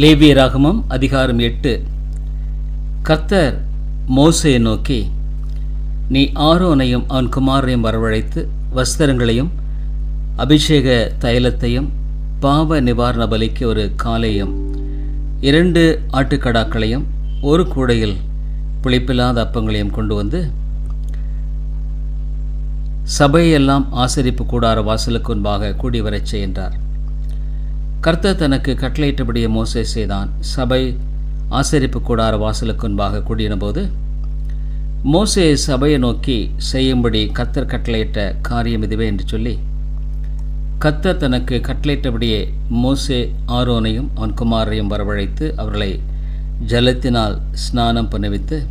லேவியராகமம் அதிகாரம் எட்டு. கர்த்தர் மோசையை நோக்கி நீ ஆரோனையும் அவன் குமாரையும் வரவழைத்து வஸ்திரங்களையும் அபிஷேக தைலத்தையும் பாவ நிவாரண பலிக்கு ஒரு காலையும் இரண்டு ஆட்டுக்கடாக்களையும் ஒரு கூடையில் புளிப்பில்லாத அப்பங்களையும் கொண்டு வந்து சபையெல்லாம் ஆசரிப்பு கூடார வாசலுக்கு முன்பாக கூடி வரச் செய்கின்றார் கர்த்தர் தனக்கு கட்டளையிட்டபடியே மோசே செய்தான். சபை ஆசரிப்பு கூடார வாசலுக்கு முன்பாக கூடியபோது மோசே சபையை நோக்கி செய்யும்படி கர்த்தர் கட்டளையிட்ட காரியம் இதுவே என்று சொல்லி கர்த்தர் தனக்கு கட்டளையிட்டபடியே மோசே ஆரோனையும் அவன் குமாரையும் வரவழைத்து அவர்களை ஜலத்தினால் ஸ்நானம் பண்ணுவித்து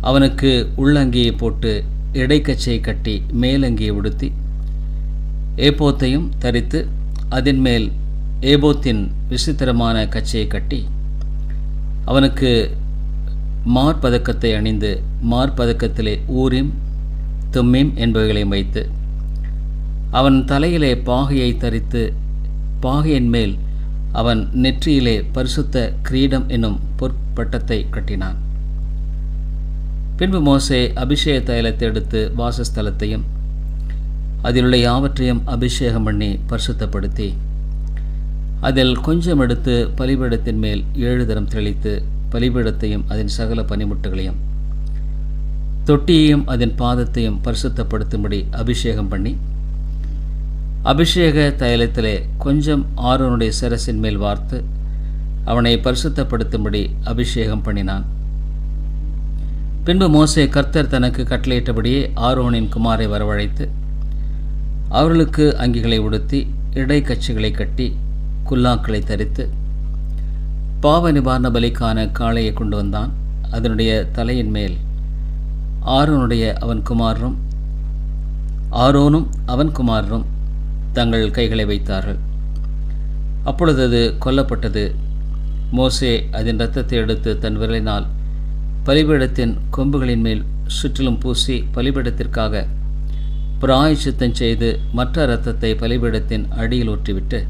அவனுக்கு உள்ளங்கியை போட்டு இடைக்கச்சையை கட்டி மேலங்கியை உடுத்தி ஏப்போத்தையும் தரித்து அதன் மேல் ஏபோத்தின் விசித்திரமான கச்சையை கட்டி அவனுக்கு மார்பதக்கத்தை அணிந்து மார்பதக்கத்திலே ஊரிம் தும்மிம் என்பவைகளையும் வைத்து அவன் தலையிலே பாகையை தரித்து பாகையின் மேல் அவன் நெற்றியிலே பரிசுத்த கிரீடம் என்னும் பொற்பட்டத்தை கட்டினான். பின்பு மோசே அபிஷேக தைலத்தை எடுத்து வாசஸ்தலத்தையும் அதிலுள்ள யாவற்றையும் அபிஷேகம் பண்ணி பரிசுத்தப்படுத்தி அதில் கொஞ்சம் எடுத்து பலிபீடத்தின் மேல் ஏழு தரம் தெளித்து பலிபீடத்தையும் அதன் சகல பனிமுட்டுகளையும் தொட்டியையும் அதன் பாதத்தையும் பரிசுத்தப்படுத்தும்படி அபிஷேகம் பண்ணி அபிஷேக தைலத்திலே கொஞ்சம் ஆரோனுடைய சிரசின் மேல் வார்த்து அவனை பரிசுத்தப்படுத்தும்படி அபிஷேகம் பண்ணினான். பின்பு மோசே கர்த்தர் தனக்கு கட்டளையிட்டபடியே ஆரோனின் குமாரை வரவழைத்து அவர்களுக்கு அங்கிகளை உடுத்தி இடைக்கட்சிகளை கட்டி குல்லாக்களை தரித்து பாவ நிவாரண பலிக்கான காளையை கொண்டு வந்தான். அதனுடைய தலையின் மேல் ஆரோனுடைய அவன் குமாரரும் ஆரோனும் அவன் குமாரரும் தங்கள் கைகளை வைத்தார்கள். அப்பொழுது அது கொல்லப்பட்டது. மோசே அதன் இரத்தத்தை எடுத்து தன் விரலினால் பலிபீடத்தின் கொம்புகளின் மேல் சுற்றிலும் பூசி பலிபீடத்திற்காக பிராயச்சித்தம் செய்து மற்ற இரத்தத்தை பலிபீடத்தின் அடியில் ஊற்றிவிட்டு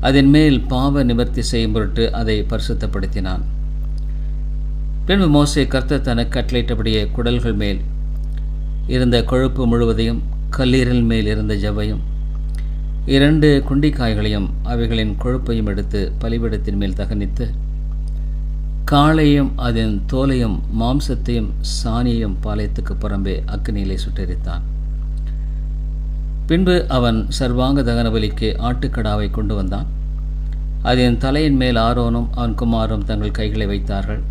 அதன் மேல் பாவ நிவர்த்தி செய்யும் பொருட்டு அதை பரிசுத்தப்படுத்தினான். பின்பு மோசை கர்த்த தனக்கு கட்டளையிட்டபடியே குடல்கள் மேல் இருந்த கொழுப்பு முழுவதையும் கல்லீரல் மேல் இருந்த ஜவ்வையும் இரண்டு குண்டிக்காய்களையும் அவைகளின் கொழுப்பையும் எடுத்து பலிபீடத்தின் மேல் தகனித்து காளையும் அதன் தோலையும் மாம்சத்தையும் சாணியையும் பாளையத்துக்கு புறம்பே அக்னியிலே சுட்டெரித்தான். பின்பு அவன் சர்வாங்க தகன பலிக்கு ஆட்டுக்கடாவை கொண்டு வந்தான். அதன் தலையின் மேல் ஆரோனும் அவன் குமாரும் தங்கள் கைகளை வைத்தார்கள்.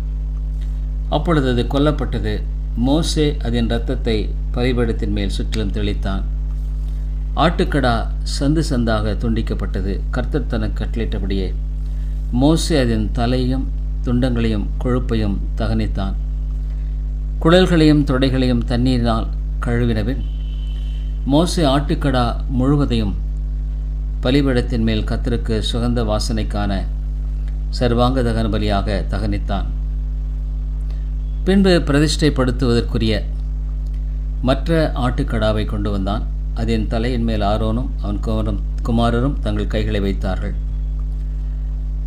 அப்பொழுது அது கொல்லப்பட்டது. மோசே அதன் இரத்தத்தை பரிபடத்தின் மேல் சுற்றிலும் தெளித்தான். ஆட்டுக்கடா சந்து சந்தாக துண்டிக்கப்பட்டது. கர்த்தர் தனக்கு கட்டளிட்டபடியே மோசே அதன் தலையும் துண்டங்களையும் கொழுப்பையும் தகனித்தான். குழல்களையும் தொடைகளையும் தண்ணீரினால் கழுவினவின் மோசே ஆட்டுக்கடா முழுவதையும் பலிபடத்தின் மேல் கத்தருக்கு சுகந்த வாசனைக்கான சர்வாங்க தகன பலியாக தகனித்தான். பின்பு பிரதிஷ்டைப்படுத்துவதற்குரிய மற்ற ஆட்டுக்கடாவை கொண்டு வந்தான். அதன் தலையின் மேல் ஆரோனும் அவன் குமரும் குமாரரும் தங்கள் கைகளை வைத்தார்கள்.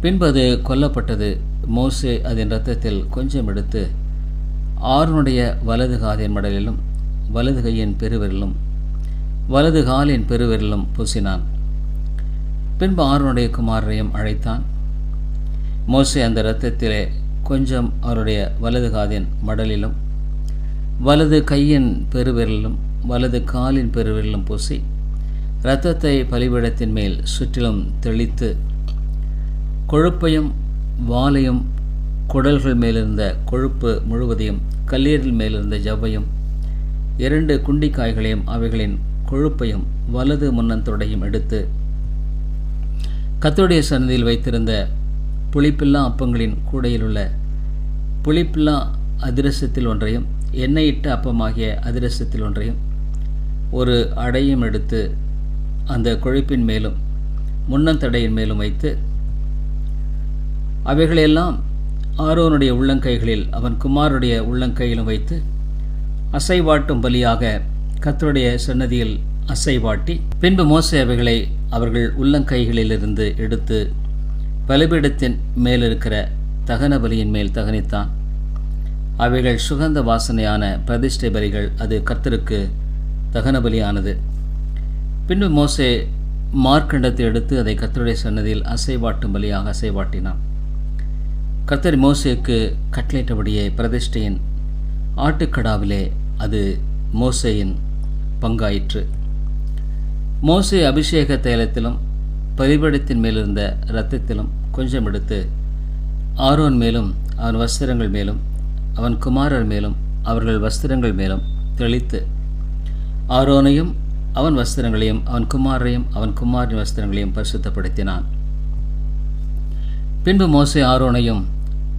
பின்பு அது கொல்லப்பட்டது. மோசே அதன் இரத்தத்தில் கொஞ்சம் எடுத்து ஆறுனுடைய வலது காதின் மடலிலும் வலது கையின் பெருவிரலும் வலது காலின் பெருவிரலும் பூசினான். பின்பு ஆறுனுடைய குமாரரையும் அழைத்தான். மோசே அந்த இரத்தத்திலே கொஞ்சம் அவருடைய வலது காதின் மடலிலும் வலது கையின் பெருவிரலும் வலது காலின் பெருவிரலும் பூசி இரத்தத்தை பலிபீடத்தின் மேல் சுற்றிலும் தெளித்து கொழுப்பையும் வாலையும் குடல்கள் மேலிருந்த கொழுப்பு முழுவதையும் கல்லீரல் மேலிருந்த ஜவ்வையும் இரண்டு குண்டிக்காய்களையும் அவைகளின் கொழுப்பையும் வலது முன்னந்தொடையும் எடுத்து கத்தோடைய சன்னதியில் வைத்திருந்த புளிப்பில்லா அப்பங்களின் கூடையில் உள்ள புளிப்பில்லா அதிரசத்தில் ஒன்றையும் எண்ணெயிட்ட அப்பமாகிய அதிரசத்தில் ஒன்றையும் ஒரு அடையும் எடுத்து அந்த கொழுப்பின் மேலும் முன்னந்தடையின் மேலும் வைத்து அவைகளையெல்லாம் ஆரோனுடைய உள்ளங்கைகளில் அவன் குமாருடைய உள்ளங்கையிலும் வைத்து அசைவாட்டும் பலியாக கத்தருடைய சன்னதியில் அசைவாட்டி பின்பு மோசே அவைகளை அவர்கள் உள்ளங்கைகளிலிருந்து எடுத்து பலிபீடத்தின் மேல் இருக்கிற தகன பலியின் மேல் தகனித்தான். அவைகள் சுகந்த வாசனையான பிரதிஷ்டை பலிகள் அது கர்த்தருக்கு தகன பலியானது. பின்பு மோசே மார்க்கண்டத்தை எடுத்து அதை கத்தருடைய சன்னதியில் அசைவாட்டும் பலியாக அசைவாட்டினான். கர்த்தர் மோசேக்கு கட்டளையிட்டபடியே பிரதிஷ்டையின் ஆட்டுக்கடாவிலே அது மோசையின் பங்காயிற்று. மோசே அபிஷேக தைலத்திலும் பலிபடத்தின் மேலிருந்த இரத்தத்திலும் கொஞ்சம் எடுத்து ஆரோன் மேலும் அவன் வஸ்திரங்கள் மேலும் அவன் குமாரர் மேலும் அவர்கள் வஸ்திரங்கள் மேலும் தெளித்து ஆரோனையும் அவன் வஸ்திரங்களையும் அவன் குமாரையும் அவன் குமாரின் வஸ்திரங்களையும் பரிசுத்தப்படுத்தினான். பின்பு மோசே ஆரோனையும்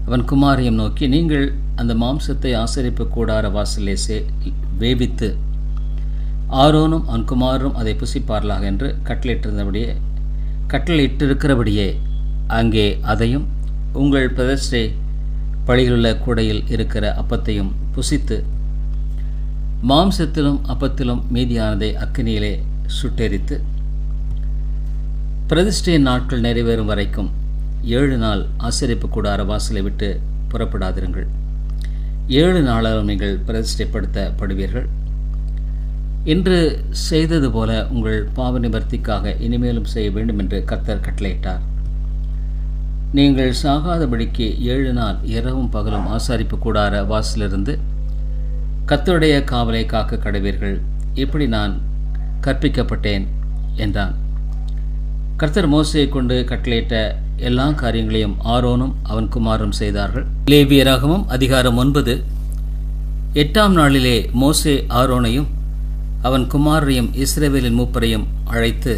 அவன் குமாரையும் நோக்கி நீங்கள் அந்த மாம்சத்தை ஆசரிப்பு கூடார வாசலே சே வேவித்து ஆரோனும் அவன் குமாரும் அதை புசிப்பார்களாக என்று கட்டளையிட்டிருந்தபடியே கட்டளையிட்டிருக்கிறபடியே அங்கே அதையும் உங்கள் பிரதிஷ்டை பழியிலுள்ள கூடையில் இருக்கிற அப்பத்தையும் புசித்து மாம்சத்திலும் அப்பத்திலும் மீதியானதை அக்கினியிலே சுட்டெரித்து பிரதிஷ்டையின் நாட்கள் நிறைவேறும் வரைக்கும் ஏழு நாள் ஆசிரியப்பு கூடார வாசலை விட்டு புறப்படாதிருங்கள். ஏழு நாளாலும் நீங்கள் பிரதிஷ்டைப்படுத்தப்படுவீர்கள். இன்று செய்தது போல உங்கள் பாவ நிவர்த்திக்காக இனிமேலும் செய்ய வேண்டும் என்று கர்த்தர் கட்டளையிட்டார். நீங்கள் சாகாதபடிக்கு ஏழு நாள் இரவும் பகலும் ஆசாரிப்பு கூடார வாசலிருந்து கத்தருடைய காவலை காக்க கடவீர்கள். இப்படி நான் கற்பிக்கப்பட்டேன் என்றான். கர்த்தர் மோசையை கொண்டு கட்டளையிட்ட எல்லா காரியங்களையும் ஆரோனும் அவன் குமாரும் செய்தார்கள். லேவியராகவும் அதிகாரம் ஒன்பது. எட்டாம் நாளிலே மோசே ஆரோனையும் அவன் குமாரையும் இஸ்ரேவேலின் மூப்பரையும் அழைத்து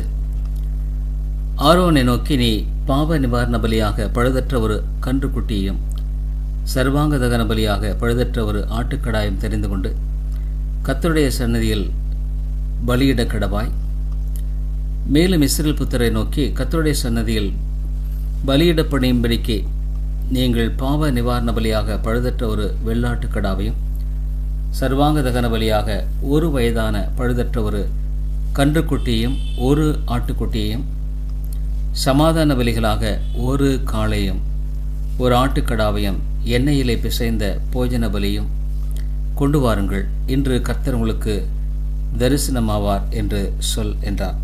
ஆரோனை நோக்கி நீ பாவ நிவாரண பலியாக பழுதற்ற ஒரு கன்றுக்குட்டியையும் சர்வாங்க தகன பலியாக பழுதற்ற ஒரு ஆட்டுக்கடாயும் தெரிந்து கொண்டு கத்தருடைய சன்னதியில் பலியிட கடவாய். மேலும் இஸ்ரேல் புத்தரை நோக்கி கத்தருடைய சன்னதியில் பலியிடப்படும்படிக்கு நீங்கள் பாவ நிவாரண பலியாக பழுதற்ற ஒரு வெள்ளாட்டு கடாவையும் சர்வாங்க தகன பலியாக ஒரு வயதான பழுதற்ற ஒரு கன்றுக்குட்டியையும் ஒரு ஆட்டுக்குட்டியையும் சமாதான பலிகளாக ஒரு காளையும் ஒரு ஆட்டுக்கடாவையும் எண்ணெயிலே பிசைந்த போஜன பலியும் கொண்டு வாருங்கள். இன்று கர்த்தர் உங்களுக்கு தரிசனமாவார் என்று சொல் என்றார்.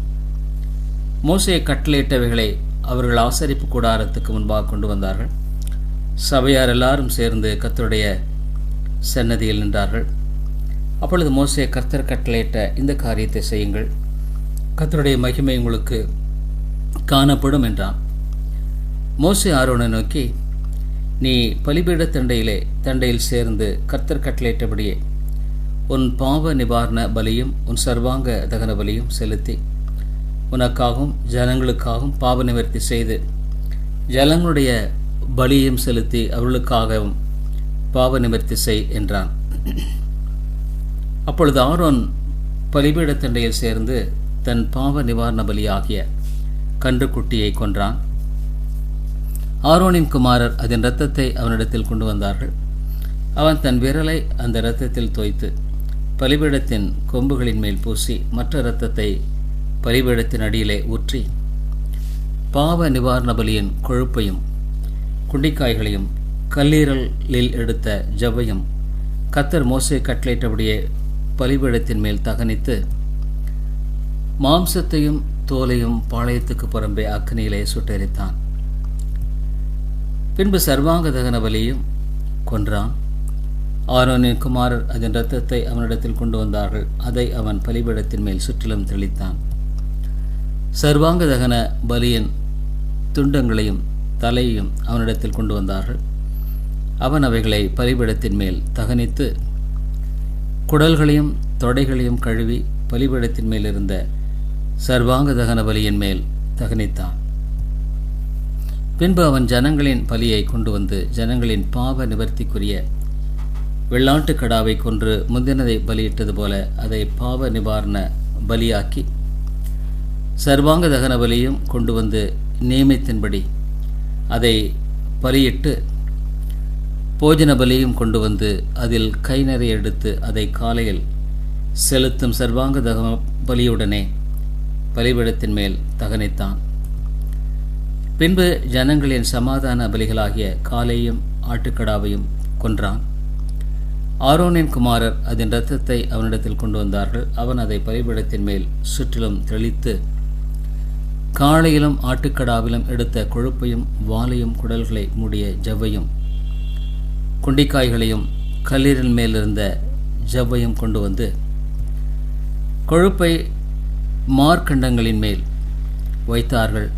மோசையை கட்டளையிட்டவைகளை அவர்கள் ஆசரிப்பு கூடாரத்துக்கு முன்பாக கொண்டு வந்தார்கள். சபையார் எல்லாரும் சேர்ந்து கத்தருடைய சன்னதியில் நின்றார்கள். அப்பொழுது மோசே கர்த்தர் கட்டளையிட்ட இந்த காரியத்தை செய்யுங்கள். கத்தருடைய மகிமை உங்களுக்கு காணப்படும் என்றான். மோசே ஆரோனை நோக்கி நீ பலிபீட தண்டையிலே தண்டையில் சேர்ந்து கர்த்தர் கட்டளையிட்டபடியே உன் பாவ நிவாரண பலியும் உன் சர்வாங்க தகன பலியும் செலுத்தி உனக்காகவும் ஜனங்களுக்காகவும் பாவ நிவர்த்தி செய்து ஜனங்களுடைய பலியும் செலுத்தி அவர்களுக்காகவும் பாவ நிவர்த்தி செய் என்றான். அப்பொழுது ஆரோன் பலிபீடத்தண்டையில் சேர்ந்து தன் பாவ நிவாரண பலியாகிய கன்றுக்குட்டியை கொன்றான். ஆரோனின் குமாரர் அதன் இரத்தத்தை அவனிடத்தில் கொண்டு வந்தார்கள். அவன் தன் விரலை அந்த இரத்தத்தில் தோய்த்து பலிபீடத்தின் கொம்புகளின் மேல் பூசி மற்ற இரத்தத்தை பலிபீடத்தின் அடியிலே ஊற்றி பாவ நிவாரண பலியின் கொழுப்பையும் குண்டிக்காய்களையும் கல்லீரலில் எடுத்த ஜவ்வையும் கத்தர் மோசை கட்டளையிட்டபடியே பலிபீடத்தின் மேல் தகனித்து மாம்சத்தையும் தோலையும் பாளையத்துக்கு புறம்பே அக்னியிலே சுட்டெரித்தான். பின்பு சர்வாங்க தகன பலியும் கொன்றான். ஆரோனின் குமாரர் அதன் இரத்தத்தை அவனிடத்தில் கொண்டு வந்தார்கள். அதை அவன் பலிபீடத்தின் மேல் சுற்றிலும் தெளித்தான். சர்வாங்க தகன பலியின் துண்டங்களையும் தலையையும் அவனிடத்தில் கொண்டு வந்தார்கள். அவன் அவைகளை பலிபீடத்தின் மேல் தகனித்து குடல்களையும் தொடைகளையும் கழுவி பலிபீடத்தின் மேல் இருந்த சர்வாங்க தகன பலியின் மேல் தகனித்தான். பின்பு அவன் ஜனங்களின் பலியை கொண்டு வந்து ஜனங்களின் பாவ நிவர்த்திக்குரிய வெள்ளாட்டு கடாவை கொன்று முந்தினதை பலியிட்டது போல அதை பாவ நிவாரண பலியாக்கி சர்வாங்க தகன பலியும் கொண்டு வந்து நியமித்தின்படி அதை பலியிட்டு போஜன பலியும் கொண்டு வந்து அதில் கை நிறைய எடுத்து அதை காலையில் செலுத்தும் சர்வாங்க தகன பலியுடனே பலிபீடத்தின் மேல் தகனித்தான். பின்பு ஜனங்களின் சமாதான பலிகளாகிய காலையும் ஆட்டுக்கடாவையும் கொன்றான். ஆரோனின் குமாரர் அதன் இரத்தத்தை அவனிடத்தில் கொண்டு வந்தார்கள். அவன் அதை பலிபீடத்தின் மேல் சுற்றிலும் தெளித்து காளையிலும் ஆட்டுக்கடாவிலும் எடுத்த கொழுப்பையும் வாலையும் குடல்களை மூடிய ஜவ்வையும் குண்டிக்காய்களையும் கல்லீரல் மேலிருந்த ஜவ்வையும் கொண்டு வந்து கொழுப்பை மார்க்கண்டங்களின் மேல் வைத்தார்கள்.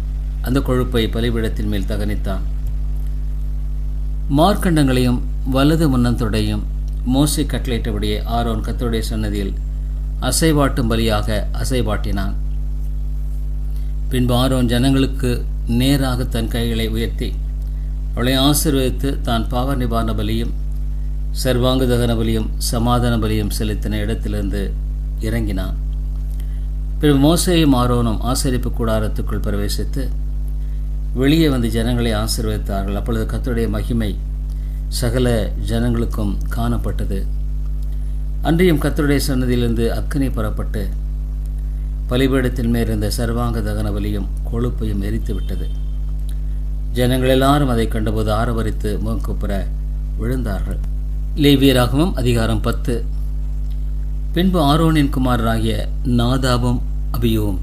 அந்த கொழுப்பை பலிபீடத்தின் மேல் தகனித்தான். மார்க்கண்டங்களையும் வலது முன்னந்தொடையும் மோசை கட்டளையிட்டபடியே ஆரோன் கத்தருடைய சன்னதியில் அசைவாட்டும் பலியாக அசைவாட்டினான். பின்பு ஆரோன் ஜனங்களுக்கு நேராக தன் கைகளை உயர்த்தி அவளை ஆசிர்வதித்து தான் பாவ நிவாரண பலியும் சர்வாங்க தகன பலியும் சமாதான பலியும் செலுத்தின இடத்திலிருந்து இறங்கினான். பிறகு மோசையும் ஆரோனும் ஆசரிப்பு கூடாரத்துக்குள் பிரவேசித்து வெளியே வந்து ஜனங்களை ஆசிர்வதித்தார்கள். அப்பொழுது கத்துடைய மகிமை சகல ஜனங்களுக்கும் காணப்பட்டது. அன்றையும் கத்தருடைய சன்னதியிலிருந்து அக்கினி புறப்பட்டு பலிபீடத்தின் மேல் இருந்த சர்வாங்க தகன வலியும் கொழுப்பையும் எரித்து விட்டது ஜனங்கள் எல்லாரும் அதை கண்டபோது ஆரவரித்து முகக்குப்புற விழுந்தார்கள். லேவியராகவும் அதிகாரம் பத்து. பின்பு ஆரோனின் குமாரராகிய நாதாபும் அபியுவும்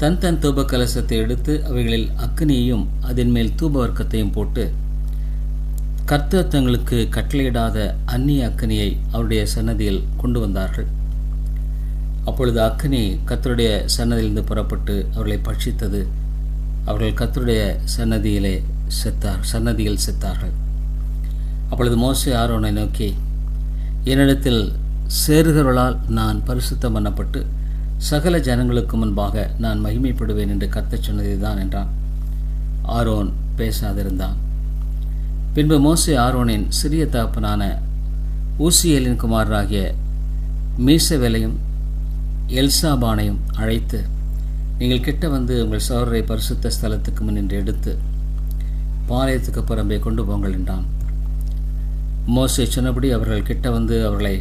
தன் தன் தூப கலசத்தை எடுத்து அவைகளில் அக்னியையும் அதன் மேல் தூப வர்க்கத்தையும் போட்டு கர்த்தர் தங்களுக்கு கட்டளையிடாத அந்நிய அக்னியை அவருடைய சன்னதியில் கொண்டு வந்தார்கள். அப்பொழுது அக்னி கத்தருடைய சன்னதியிலிருந்து புறப்பட்டு அவர்களை பட்சித்தது. அவர்கள் கத்தருடைய சன்னதியிலே செத்தார் சன்னதியில் செத்தார்கள். அப்பொழுது மோசே ஆரோனை நோக்கி என்னிடத்தில் சேருகிறவர்களால் நான் பரிசுத்தம் பண்ணப்பட்டு சகல ஜனங்களுக்கு முன்பாக நான் மகிமைப்படுவேன் என்று கத்தச் சொன்னதுதான் என்றான். ஆரோன் பேசாதிருந்தான். பின்பு மோசே ஆரோனின் சிறிய தகப்பனான ஊசியலின் குமாரராகிய மீசவேலையும் எல்சாபானையும் அழைத்து நீங்கள் கிட்ட வந்து உங்கள் சோழரை பரிசுத்த ஸ்தலத்துக்கு முன்னின்று எடுத்து பாளையத்துக்கு புறம்பே கொண்டு போங்கள் என்றான். மோசே சொன்னபடி அவர்கள் கிட்ட வந்து அவர்களை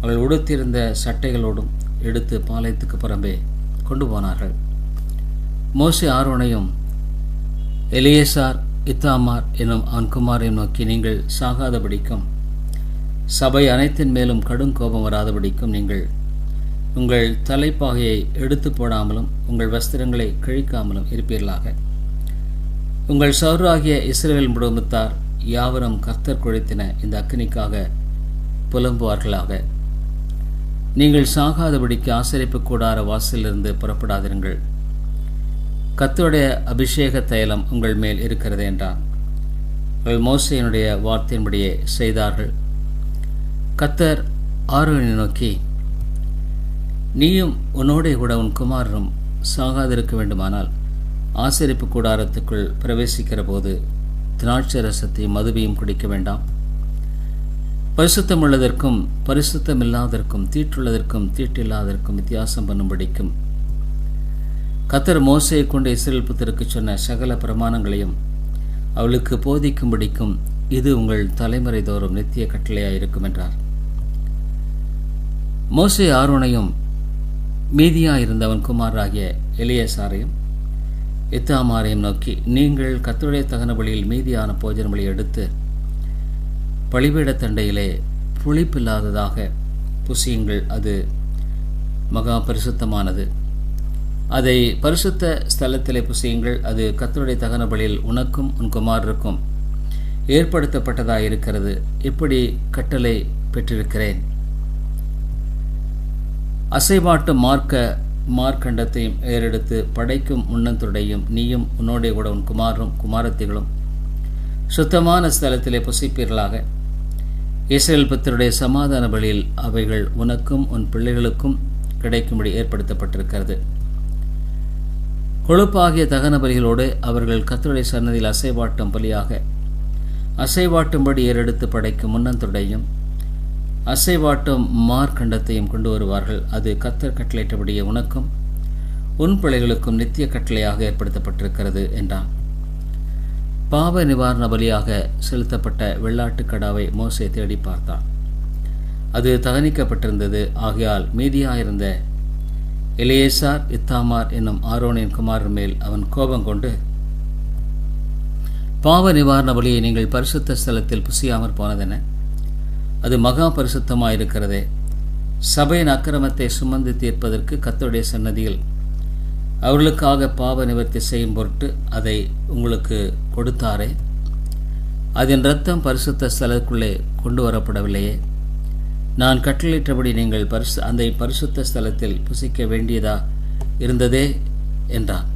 அவர்கள் உடுத்தியிருந்த சட்டைகளோடும் எடுத்து பாளையத்துக்கு புறம்பே கொண்டு போனார்கள். மோசை ஆரோனையும் எலியேசார் இத்தாமார் எனும் அவன் குமாரையும் நோக்கி நீங்கள் சாகாதபடிக்கும் சபை அனைத்தின் மேலும் கடும் கோபம் வராதபடிக்கும் நீங்கள் உங்கள் தலைப்பாகையை எடுத்து போடாமலும் உங்கள் வஸ்திரங்களை கிழிக்காமலும் இருப்பீர்களாக. உங்கள் சௌராகிய இஸ்ரேல் குடும்பத்தார் யாவரும் கர்த்தர் குழைத்தின இந்த அக்னிக்காக புலம்புவார்களாக. நீங்கள் சாகாதபடிக்கு ஆசரிப்பு கூடார வாசலிலிருந்து புறப்படாதிருங்கள். கத்தருடைய அபிஷேக தைலம் உங்கள் மேல் இருக்கிறது என்றான். அவர்கள் மோசையினுடைய வார்த்தையின்படியே செய்தார்கள். கத்தர் ஆரோனை நோக்கி நீயும் உன்னோடே கூட உன் குமாரரும் சாகாதிருக்க வேண்டுமானால் ஆசிரிப்பு கூடாரத்துக்குள் பிரவேசிக்கிற போது திராட்சை ரசத்தையும் மதுவையும் குடிக்க வேண்டாம். பரிசுத்தம் உள்ளதற்கும் பரிசுத்தம் தீட்டுள்ளதற்கும் தீட்டில்லாதற்கும் வித்தியாசம் பண்ணும்படிக்கும் கத்தர் மோசையை கொண்டு இஸ்ரேல் புத்தருக்கு சொன்ன சகல பிரமாணங்களையும் அவளுக்கு போதிக்கும்படிக்கும் இது உங்கள் தலைமுறை தோறும் நித்திய கட்டளையாயிருக்கும் என்றார். மோசை ஆர்வனையும் மீதியாக இருந்தவன் குமாராகிய எலியசாரையும் இத்தாமாரையும் நோக்கி நீங்கள் கத்துடைய தகன வழியில் மீதியான போஜன வழி எடுத்து பழிபீட தண்டையிலே புளிப்பில்லாததாக புசியுங்கள். அது மகா பரிசுத்தமானது. அதை பரிசுத்த ஸ்தலத்திலே புசியுங்கள். அது கத்தருடைய தகன பலியில் உனக்கும் உன் குமாரருக்கும் ஏற்படுத்தப்பட்டதாக இருக்கிறது இப்படி கட்டளை பெற்றிருக்கிறேன். அசைவாட்டு மார்க்க மார்க்கண்டத்தையும் ஏறெடுத்து படைக்கும் முன்னந்துடையும் நீயும் உன்னோடைய கூட உன் குமாரும் குமாரத்திகளும் சுத்தமான ஸ்தலத்திலே புசிப்பீர்களாக இஸ்ரேல் பத்தருடைய சமாதான வழியில் அவைகள் உனக்கும் உன் பிள்ளைகளுக்கும் கிடைக்கும்படி ஏற்படுத்தப்பட்டிருக்கிறது. கொழுப்பாகிய தகன பலிகளோடு அவர்கள் கத்தருடைய சன்னதியில் அசைவாட்டும் பலியாக அசைவாட்டும்படி ஏறெடுத்து படைக்கும் முன்னந்துடையும் அசைவாட்டும் மார்க்கண்டத்தையும் கொண்டு வருவார்கள். அது கத்தர் கட்டளையிட்டபடியே உனக்கும் உன் பிள்ளைகளுக்கும் நித்திய கட்டளையாக ஏற்படுத்தப்பட்டிருக்கிறது என்றான். பாவ நிவாரண பலியாக செலுத்தப்பட்ட வெள்ளாட்டுக் கடாவை மோசே தேடி பார்த்தான். அது தகனிக்கப்பட்டிருந்தது. ஆகையால் மீதியாயிருந்த எலியேசார் இத்தாமார் என்னும் ஆரோனின் குமாரன் மேல் அவன் கோபம் கொண்டு பாவ நிவாரண பலியை நீங்கள் பரிசுத்த ஸ்தலத்தில் புசியாமற் போனதென? அது மகா பரிசுத்தமாயிருக்கிறதே. சபையின் அக்கிரமத்தை சுமந்து தீர்ப்பதற்கு கத்தருடைய சன்னதியில் அவர்களுக்காக பாவ நிவர்த்தி செய்யும் பொருட்டு அதை உங்களுக்கு கொடுத்தாரே. அதன் ரத்தம் பரிசுத்த ஸ்தலத்துக்குள்ளே கொண்டு வரப்படவில்லையே நான் கட்டளையிட்டபடி நீங்கள் பரிசு அந்த பரிசுத்த ஸ்தலத்தில் புசிக்க வேண்டியதா இருந்ததே என்றான்.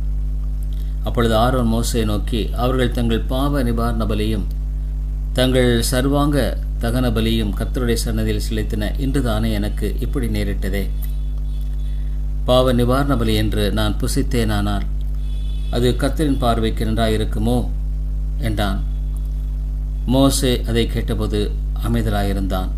அப்பொழுது ஆரோன் மோசை நோக்கி அவர்கள் தங்கள் பாவ நிவாரண பலியும் தங்கள் சர்வாங்க தகன பலியும் கத்தருடைய சன்னதியில் செலுத்தின இன்றுதானே எனக்கு இப்படி நேரிட்டதே? பாவ நிவாரண பலி என்று நான் புசித்தேனானால் அது கத்தரின் பார்வைக்கு நன்றாயிருக்குமோ என்றான். மோசே அதை கேட்டபோது அமைதலாயிருந்தான்.